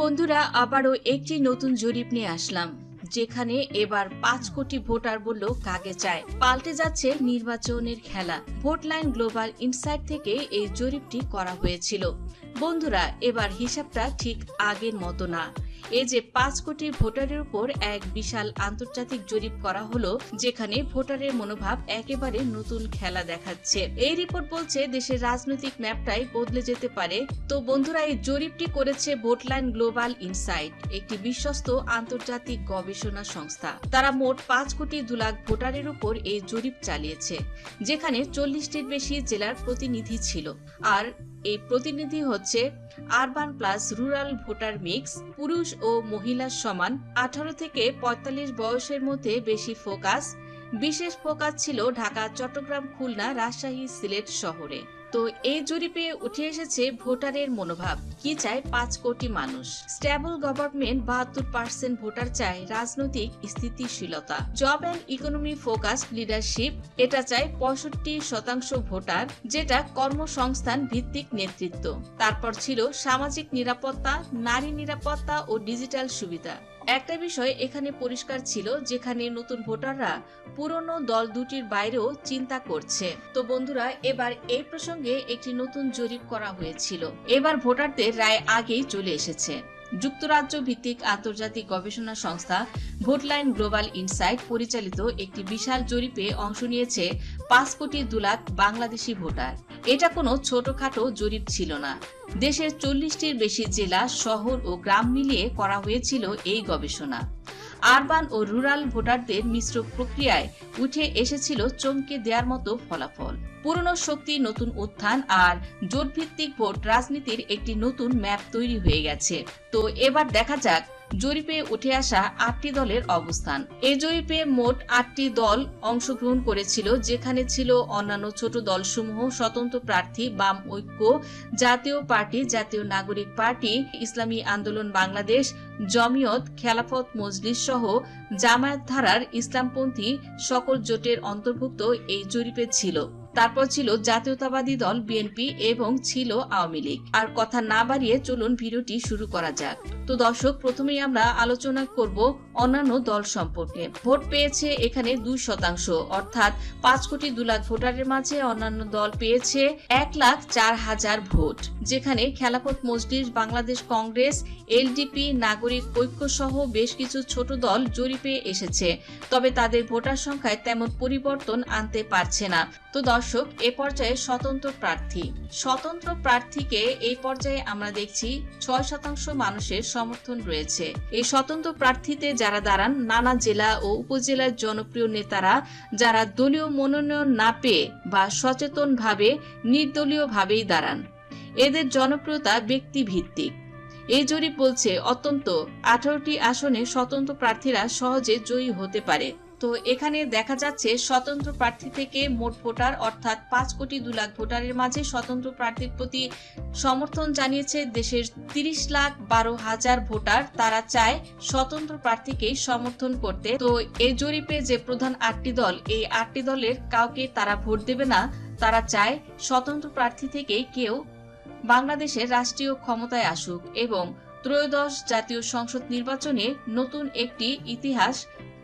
বন্ধুরা, আবারও একটি নতুন জরিপ নিয়ে আসলাম, যেখানে এবার পাঁচ কোটি ভোটার বলল কাকে চায়। পাল্টে যাচ্ছে নির্বাচনের খেলা। ভোটলাইন গ্লোবাল ইনসাইট থেকে এই জরিপটি করা হয়েছিল। বন্ধুরা, এবার হিসাবটা ঠিক আগের মতো না। এই যে পাঁচ কোটি ভোটারের উপর এক বিশাল আন্তর্জাতিক জরিপ করা হলো, যেখানে ভোটারের মনোভাব একেবারে নতুন খেলা দেখাচ্ছে। এই রিপোর্ট বলছে, দেশের রাজনৈতিক ম্যাপটাই বদলে যেতে পারে। তো বন্ধুরা, এই জরিপটি করেছে ভোটলাইন গ্লোবাল ইনসাইট, একটি বিশ্বস্ত আন্তর্জাতিক গবেষণা সংস্থা। তারা মোট পাঁচ কোটি দু লাখ ভোটারের উপর এই জরিপ চালিয়েছে, যেখানে চল্লিশটির বেশি জেলার প্রতিনিধি ছিল। আর এই প্রতিনিধি হচ্ছে urban plus rural voter mix পুরুষ ও মহিলার সমান আঠারো থেকে পঁয়তাল্লিশ বয়সের মধ্যে বেশি ফোকাস বিশেষ ফোকাস ছিল ঢাকা, চট্টগ্রাম, খুলনা, রাজশাহী, সিলেট শহরে। তো এই জরিপে উঠে এসেছে ভোটারের মনোভাব। কি চায় পাঁচ কোটি মানুষ? স্ট্যাবল গভর্নমেন্ট বাহাত্তর পার্সেন্ট ভোটার চায় রাজনৈতিক স্থিতিশীলতা। Job and economy focus leadership, এটা চায় পঁয়ষট্টি শতাংশ ভোটার, যেটা কর্মসংস্থান ভিত্তিক নেতৃত্ব। তারপর ছিল সামাজিক নিরাপত্তা, নারী নিরাপত্তা ও ডিজিটাল সুবিধা। একটা বিষয় এখানে পরিষ্কার ছিল, যেখানে নতুন ভোটাররা পুরনো দল দুটির বাইরেও চিন্তা করছে। তো বন্ধুরা, এবার এই প্রসঙ্গে একটি নতুন জরিপ করা হয়েছিল। এবার ভোটারদের রায় আগেই চলে এসেছে। যুক্তরাজ্য ভিত্তিক আন্তর্জাতিক গবেষণা সংস্থা ভোটলাইন গ্লোবাল ইনসাইট পরিচালিত একটি বিশাল জরিপে অংশ নিয়েছে পাঁচ কোটি দু লাখ বাংলাদেশি ভোটার। এটা কোনো ছোটখাটো জরিপ ছিল না। দেশের চল্লিশটির বেশি জেলা, শহর ও গ্রাম মিলিয়ে করা হয়েছিল এই গবেষণা। আরবান ও রুরাল ভোটারদের মিশ্র প্রক্রিয়ায় উঠে এসেছিল চমকে দেওয়ার মতো ফলাফল। পুরনো শক্তি, নতুন উত্থান আর জোটভিত্তিক ভোট রাজনীতির একটি নতুন ম্যাপ তৈরি হয়ে গেছে। তো এবার দেখা যাক, জরিপে উঠে আসা আটটি দলের অবস্থান। এই জরিপে মোট আটটি দল অংশগ্রহণ করেছিল, যেখানে ছিল অন্যান্য ছোট দলসমূহ, স্বতন্ত্র প্রার্থী, বাম ঐক্য, জাতীয় পার্টি, জাতীয় নাগরিক পার্টি, ইসলামী আন্দোলন বাংলাদেশ জমিয়ত খেলাফত মজলিস সহ জামায়াত ধারার ইসলামপন্থী সকল জোটের অন্তর্ভুক্ত এই জরিপে ছিল। তারপর ছিল জাতীয়তাবাদী দল বিএনপি এবং ছিল আওয়ামী লীগ। আর কথা না বাড়িয়ে চলুন ভিডিওটি শুরু করা যাক। তো দর্শক, প্রথমেই আমরা আলোচনা করব অন্যান্য দল সম্পর্কে। ভোট পেয়েছে এখানে দুই শতাংশ, অর্থাৎ পাঁচ কোটি দু লাখ ভোটারের মাঝে অন্যান্য দল পেয়েছে এক লাখ চার হাজার ভোট, যেখানে খেলাফত মজলিস, বাংলাদেশ কংগ্রেস, এলডিপি, নাগরিক ঐক্য সহ বেশ কিছু ছোট দল জরিপে এসেছে। তবে তাদের ভোটার সংখ্যায় তেমন পরিবর্তন আনতে পারছে না। তো দর্শক, এ পর্যায়ে স্বতন্ত্র প্রার্থী। স্বতন্ত্র প্রার্থীকে এই পর্যায়ে আমরা দেখছি ছয় শতাংশ মানুষের সমর্থন রয়েছে। এই স্বতন্ত্র প্রার্থীতে যারা দাঁড়ান, নানা জেলা ও উপজেলার জনপ্রিয় নেতারা, যারা দলীয় মনোনয়ন না পেয়ে বা সচেতনভাবে, নির্দলীয়ভাবেই দাঁড়ান। এদের জনপ্রিয়তা ব্যক্তি ভিত্তিক এই জরিপ বলছে, অত্যন্ত আঠারোটি আসনে স্বতন্ত্র প্রার্থীরা সহজে জয়ী হতে পারে। তো এখানে দেখা যাচ্ছে স্বতন্ত্র প্রার্থী থেকে মোট ভোটার, অর্থাৎ পাঁচ কোটি দু লাখ ভোটারের মাঝে স্বতন্ত্র প্রার্থীর প্রতি সমর্থন জানিয়েছে দেশের তিরিশ লাখ বারো হাজার ভোটার। তারা চায় স্বতন্ত্র প্রার্থীকেই সমর্থন করতে। তো এই জরিপে যে প্রধান আটটি দল, এই আটটি দলের কাউকে তারা ভোট দেবে না। তারা চায় স্বতন্ত্র প্রার্থী থেকে কেউ বাংলাদেশের রাষ্ট্রীয় ক্ষমতায় আসুক এবং ত্রয়োদশ জাতীয় সংসদ নির্বাচনে নতুন একটি ইতিহাস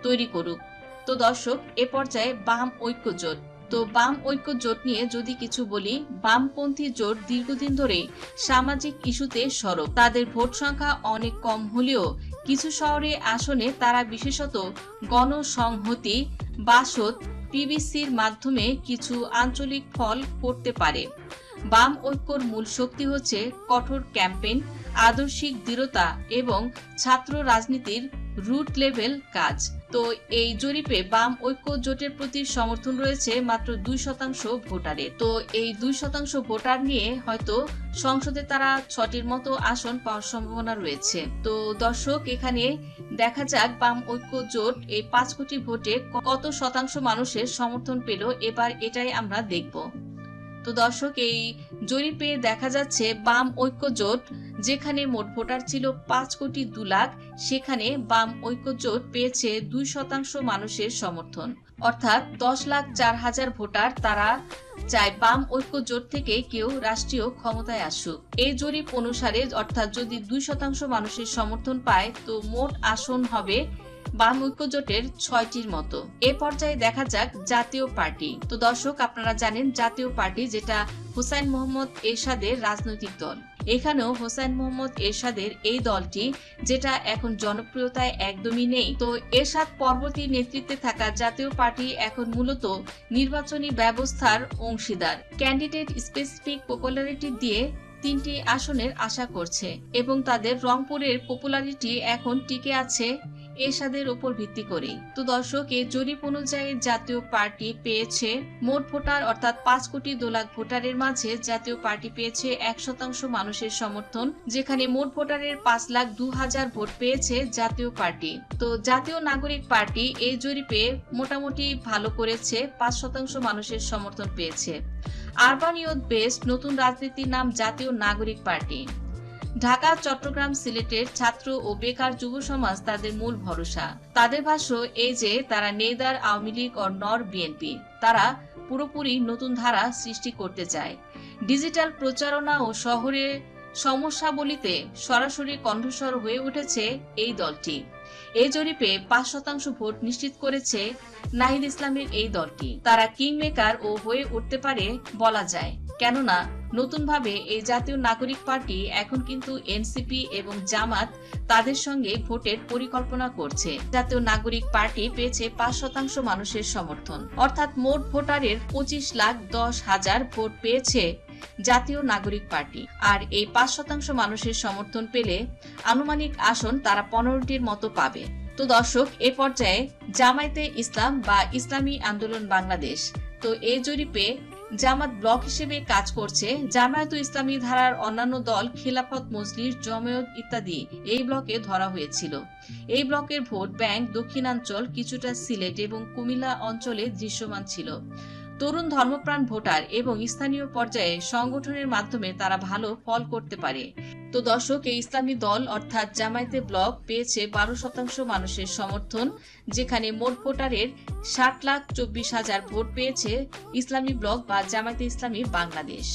তৈরি করুক। তো দর্শক, এ পর্যায়ে বাম ঐক্য জোট। তো বাম ঐক্য জোট নিয়ে যদি কিছু বলি, বামপন্থী জোট দীর্ঘদিন ধরে সামাজিক ইস্যুতে সরব। তাদের ভোট সংখ্যা অনেক কম হলেও কিছু শহরে আসনে তারা বিশেষত গণসংহতি, বাসদ পিবিসির মাধ্যমে কিছু আঞ্চলিক ফল করতে পারে। বাম ঐক্যর মূল শক্তি হচ্ছে কঠোর ক্যাম্পেইন, আদর্শিক দৃঢ়তা এবং ছাত্র রাজনীতির রুট লেভেল কাজ। তো এই জরিপে বাম ঐক্য জোটের প্রতি সমর্থন রয়েছে মাত্র দুই শতাংশ ভোটারের তো এই দুই শতাংশ ভোটার নিয়ে হয়তো সংসদে তারা ছটির মতো আসন পাওয়ার সম্ভাবনা রয়েছে। তো দর্শক, এখানে দেখা যাক বাম ঐক্য জোট এই পাঁচ কোটি ভোটে কত শতাংশ মানুষের সমর্থন পেল। এবার এটাই আমরা দেখব। তো দর্শক এই জরিপে দেখা যাচ্ছে বাম ঐক্য জোট যেখানে মোট ভোটার ছিল পাঁচ কোটি দু লাখ, সেখানে বাম ঐক্য জোট পেয়েছে দুই শতাংশ মানুষের সমর্থন। অর্থাৎ দশ লাখ চার হাজার ভোটার তারা চায় বাম ঐক্য জোট থেকে কেউ রাষ্ট্রীয় ক্ষমতায় আসুক। এই জরিপ অনুসারে, অর্থাৎ যদি দুই শতাংশ মানুষের সমর্থন পায়, তো মোট আসন হবে বাম ঐক্য জোটের ছয়টির মতো। এ পর্যায়ে দেখা যাক জাতীয় পার্টি। তো দর্শক, আপনারা জানেন জাতীয় পার্টি যেটা হুসাইন মোহাম্মদ এরশাদের রাজনৈতিক দল। এখানেও হোসেন মোহাম্মদ এরশাদের এই দলটি যেটা এখন জনপ্রিয়তায় একদমই নেই। তো এরশাদ পরবর্তী নেতৃত্বে থাকা জাতীয় পার্টি এখন মূলত নির্বাচনী ব্যবস্থার অংশীদার। ক্যান্ডিডেট স্পেসিফিক পপুলারিটি দিয়ে তিনটি আসনের আশা করছে এবং তাদের রংপুরের পপুলারিটি এখন টিকে আছে এরশাদের উপর ভিত্তি করে তো দর্শক, এই জরিপ অনুযায়ী জাতীয় পার্টি পেয়েছে মোট ভোটার অর্থাৎ পাঁচ কোটি দু লাখ ভোটারের মাঝে জাতীয় পার্টি পেয়েছে এক শতাংশ মানুষের সমর্থন, যেখানে মোট ভোটারের পাঁচ লাখ দু হাজার ভোট পেয়েছে জাতীয় পার্টি। তো জাতীয় নাগরিক পার্টি এই জরিপে মোটামুটি ভালো করেছে, পাঁচ শতাংশ মানুষের সমর্থন পেয়েছে। আরবান ইউথ বেস্ট নতুন রাজনীতির নাম জাতীয় নাগরিক পার্টি। ঢাকা, চট্টগ্রাম সিলেটের ছাত্র ও বেকার যুব সমাজ তাদের মূল ভরসা। তাদের ভাষ্য এই যে, তারা নেদার, আওয়ামী লীগ ও নর বিএনপি। তারা পুরোপুরি নতুন ধারা সৃষ্টি করতে চায়। ডিজিটাল প্রচারণা ও শহরে সমস্যাবলিতে সরাসরি কণ্ঠস্বর হয়ে উঠেছে এই দলটি। এই জরিপে পাঁচ শতাংশ ভোট নিশ্চিত করেছে নাহিদ ইসলামের এই দলটি। তারা কিং মেকার ও হয়ে উঠতে পারে বলা যায়। কেননা নতুনভাবে এই জাতীয় নাগরিক পার্টি এখন কিন্তু এনসিপি এবং জামাত তাদের সঙ্গে ভোটের পরিকল্পনা করছে। জাতীয় নাগরিক পার্টি পেয়েছে পাঁচ শতাংশ মানুষের সমর্থন। অর্থাৎ মোট ভোটারের পঁচিশ লাখ দশ হাজার ভোট পেয়েছে জাতীয় নাগরিক পার্টি। আর এই পাঁচ শতাংশ মানুষের সমর্থন পেলে আনুমানিক আসন তারা পনেরোটির মতো পাবে। তো দর্শক, এ পর্যায়ে জামায়াতে ইসলাম বা ইসলামী আন্দোলন বাংলাদেশ। তো এই জরিপে জামাত ব্লক হিসেবে কাজ করছে। জামায়াত ইসলামী ধারার অন্যান্য দল খিলাফত মজলিস জমায়ত ইত্যাদি এই ব্লকে ধরা হয়েছিল। এই ব্লকের ভোট ব্যাংক দক্ষিণাঞ্চল কিছুটা সিলেট এবং কুমিল্লা অঞ্চলে দৃশ্যমান ছিল। তরুণ ধর্মপ্রাণ ভোটার এবং স্থানীয় পর্যায়ে সংগঠনের মাধ্যমে তারা ভালো ফল করতে পারে। তো দর্শক এই ইসলামী দল, অর্থাৎ জামায়াতে ব্লক, পেয়েছে বারো শতাংশ মানুষের সমর্থন, যেখানে মোট ভোটারের ষাট লাখ চব্বিশ হাজার ভোট পেয়েছে ইসলামী ব্লক বা জামায়াতে ইসলামী বাংলাদেশ।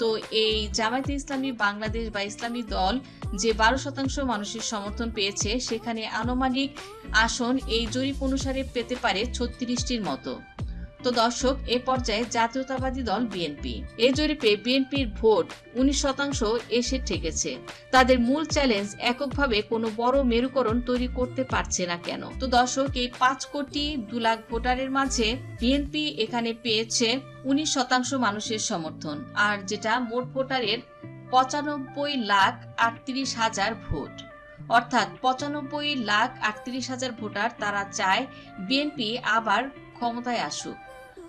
তো এই জামায়াতে ইসলামী বাংলাদেশ বা ইসলামী দল যে বারো শতাংশ মানুষের সমর্থন পেয়েছে, সেখানে আনুমানিক আসন এই জরিপ অনুসারে পেতে পারে ছত্রিশটির মতো। তো দর্শক, এ পর্যায়ে জাতীয়তাবাদী দল বিএনপি এ জরিপে বিএনপির ভোট উনিশ শতাংশ এসে ঠেকেছে। তাদের মূল চ্যালেঞ্জ এককভাবে কোনো বড় মেরুকরণ তৈরি করতে পারছে না কেন? তো দর্শক, এই পাঁচ কোটি দু লাখ ভোটারের মাঝে বিএনপি এখানে পেয়েছে উনিশ শতাংশ মানুষের সমর্থন। আর যেটা মোট ভোটারের পঁচানব্বই লাখ আটত্রিশ হাজার ভোট। অর্থাৎ পঁচানব্বই লাখ আটত্রিশ হাজার ভোটার তারা চায় বিএনপি আবার ক্ষমতায় আসুক।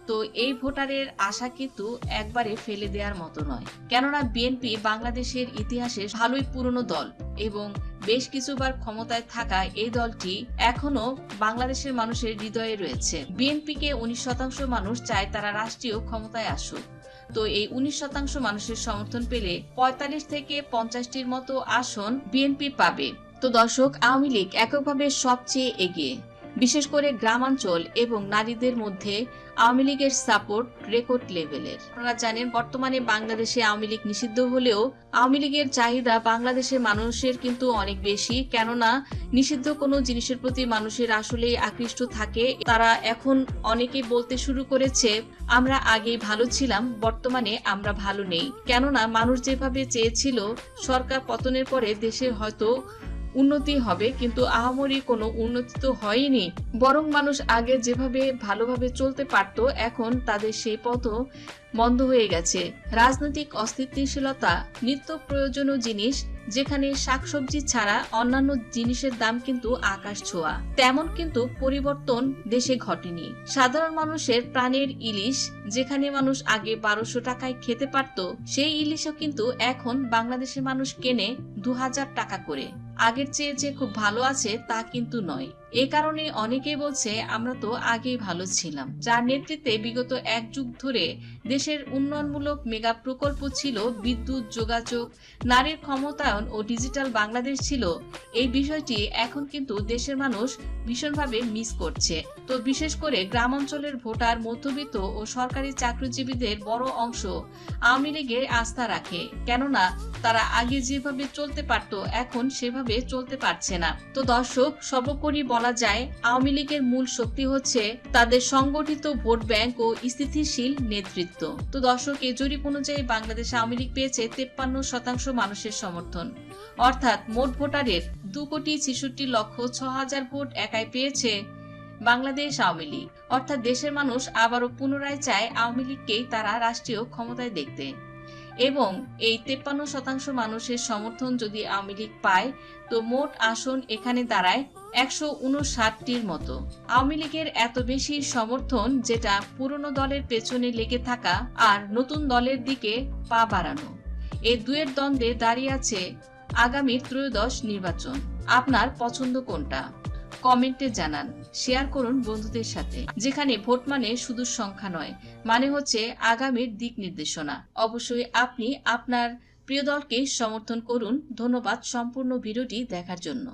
তো এই ভোটারের আশা কিন্তু একবারে ফেলে দেওয়ার মতো নয়। কেননা বিএনপি বাংলাদেশের ইতিহাসে ভালোই পুরনো দল এবং বেশ কিছুবার ক্ষমতায় থাকা এই দলটি এখনও বাংলাদেশের মানুষের হৃদয়ে রয়েছে। বিএনপিকে উনিশ শতাংশ মানুষ চায় তারা রাষ্ট্রীয় ক্ষমতায় আসুক। তো এই উনিশ শতাংশ মানুষের সমর্থন পেলে পঁয়তাল্লিশ থেকে পঞ্চাশটির মতো আসন বিএনপি পাবে। তো দর্শক, আওয়ামী লীগ এককভাবে সবচেয়ে এগিয়ে। বিশেষ করে গ্রামাঞ্চল এবং নারীদের মধ্যে আওয়ামী লীগের সাপোর্ট রেকর্ড লেভেলের। আপনারা জানেন, বর্তমানে বাংলাদেশে আওয়ামী লীগ নিষিদ্ধ হলেও আওয়ামী লীগের চাহিদা বাংলাদেশের মানুষের কিন্তু অনেক বেশি। কেননা, নিষিদ্ধ কোনো জিনিসের প্রতি মানুষের আসলেই আকৃষ্ট থাকে। তারা এখন অনেকেই বলতে শুরু করেছে, আমরা আগে ভালো ছিলাম, বর্তমানে আমরা ভালো নেই। কেননা, মানুষ যেভাবে চেয়েছিল, সরকার পতনের পরে দেশের হয়তো উন্নতি হবে, কিন্তু আহামরি কোনো উন্নতি তো হয়নি। বরং মানুষ আগে যেভাবে ভালোভাবে চলতে পারত, এখন তাদের সেই পথও বন্ধ হয়ে গেছে। রাজনৈতিক অস্থিতিশীলতা, নিত্য প্রয়োজনীয় জিনিস, যেখানে শাকসবজি ছাড়া অন্যান্য জিনিসের দাম কিন্তু আকাশ ছোঁয়া। তেমন কিন্তু পরিবর্তন দেশে ঘটেনি। সাধারণ মানুষের প্রাণের ইলিশ, যেখানে মানুষ আগে বারোশো টাকায় খেতে পারত, সেই ইলিশও কিন্তু এখন বাংলাদেশের মানুষ কেনে দু হাজার টাকা করে। আগের চেয়ে যে খুব ভালো আছে তা কিন্তু নয়। এ কারণে অনেকেই বলছে, আমরা তো আগেই ভালো ছিলাম। যার নেতৃত্বে বিগত এক যুগ ধরে দেশের উন্নয়নমূলক মেগা প্রকল্প ছিল বিদ্যুৎ, যোগাযোগ, নারীর ক্ষমতায়ন ও ডিজিটাল বাংলাদেশ ছিল। এই বিষয়টি এখন কিন্তু দেশের মানুষ ভীষণভাবে মিস করছে। তো বিশেষ করে গ্রাম অঞ্চলের ভোটার, মধ্যবিত্ত ও সরকারি চাকরিজীবীদের বড় অংশ আওয়ামী লীগে আস্থা রাখে, কেননা তারা আগে যেভাবে চলতে পারত, এখন সেভাবে চলতে পারছে না। তো দর্শক, সর্বোপরি বলা যায়, আওয়ামী লীগের মূল শক্তি হচ্ছে তাদের সংগঠিত ভোট ব্যাংক ও স্থিতিশীল নেতৃত্ব। তো দর্শক এ জরিপ অনুযায়ী বাংলাদেশ আওয়ামী লীগ পেয়েছে তেপ্পান্ন শতাংশ মানুষের সমর্থন। অর্থাৎ মোট ভোটারের দু কোটি ছেষট্টি লক্ষ ছ হাজার ভোট একাই পেয়েছে বাংলাদেশ আওয়ামী লীগ। অর্থাৎ দেশের মানুষ আবারও পুনরায় চায় আওয়ামী লীগকেই তারা রাষ্ট্রীয় ক্ষমতায় দেখতে। এবং এই তেপ্পান্ন শতাংশ মানুষের সমর্থন যদি আওয়ামী লীগ পায়, তো মোট আসন এখানে দাঁড়ায় একশো উনষাটটির মতো। আওয়ামী লীগের এত বেশি সমর্থন যেটা পুরনো দলের পেছনে লেগে থাকা আর নতুন দলের দিকে পা বাড়ানো। এই দুয়ের দ্বন্দ্বে দাঁড়িয়ে আছে আগামী ত্রয়োদশ নির্বাচন। আপনার পছন্দ কোনটা? কমেন্টে জানান, শেয়ার করুন বন্ধুদের সাথে। যেখানে ভোট মানে শুধু সংখ্যা নয় মানে হচ্ছে আগামীর দিক নির্দেশনা। অবশ্যই আপনি আপনার প্রিয় দলকে সমর্থন করুন। ধন্যবাদ সম্পূর্ণ ভিডিওটি দেখার জন্য।